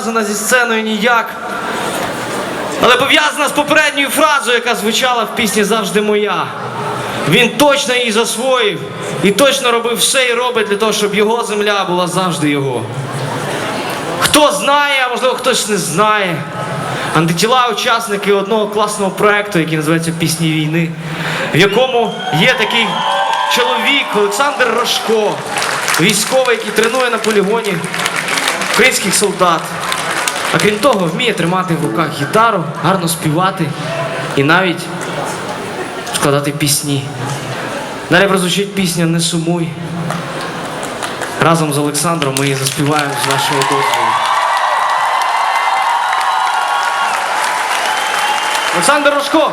пов'язана зі сценою ніяк. Але пов'язана з попередньою фразою, яка звучала в пісні завжди моя. Він точно її засвоїв і точно робив все і робить для того, щоб його земля була завжди його. Хто знає, а можливо хтось не знає. Антитіла учасники одного класного проекту, який називається Пісні війни, в якому є такий чоловік Олександр Рожко, військовий, який тренує на полігоні українських солдат. А крім того, вміє тримати в руках гітару, гарно співати і навіть складати пісні. Далі прозвучить пісня Не сумуй. Разом з Олександром ми її заспіваємо з вашого дозволу. Олександр Рожко!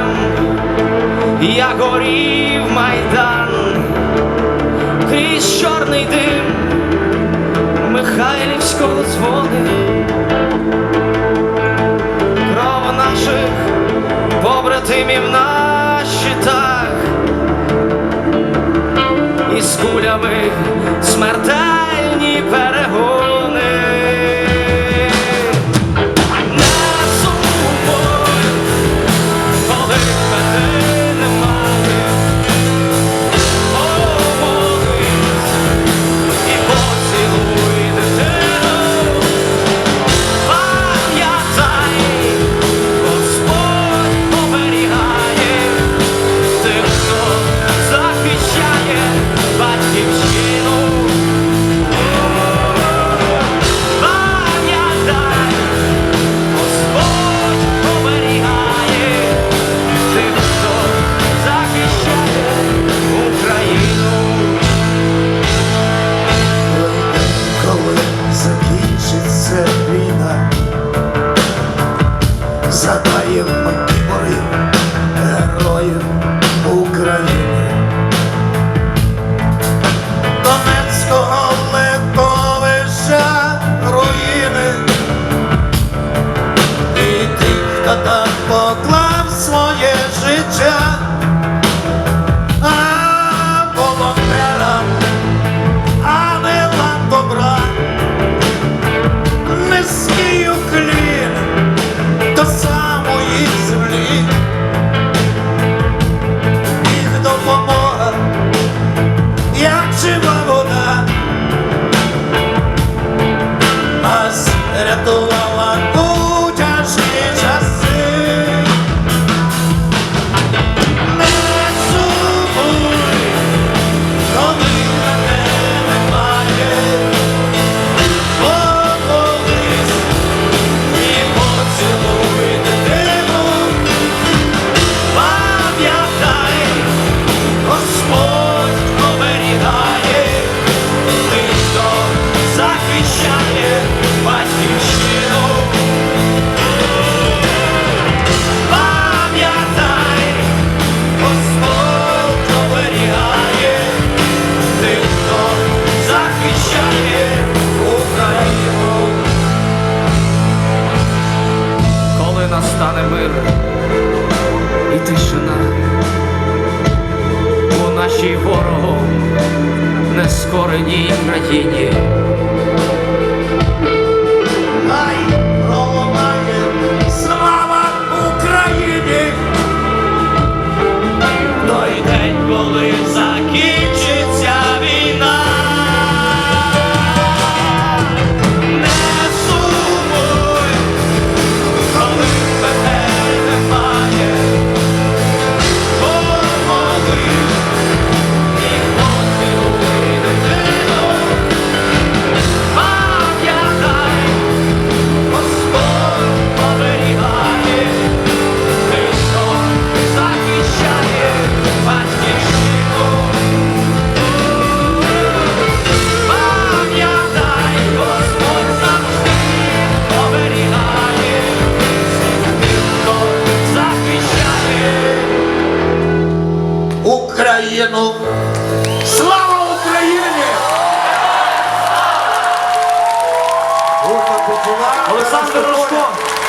як горів майдан, крізь чорний дим Михайлівського дзвони, кров наших побратимів на щитах, і з кулями смертельні нескореній країні. Олександр Рожко.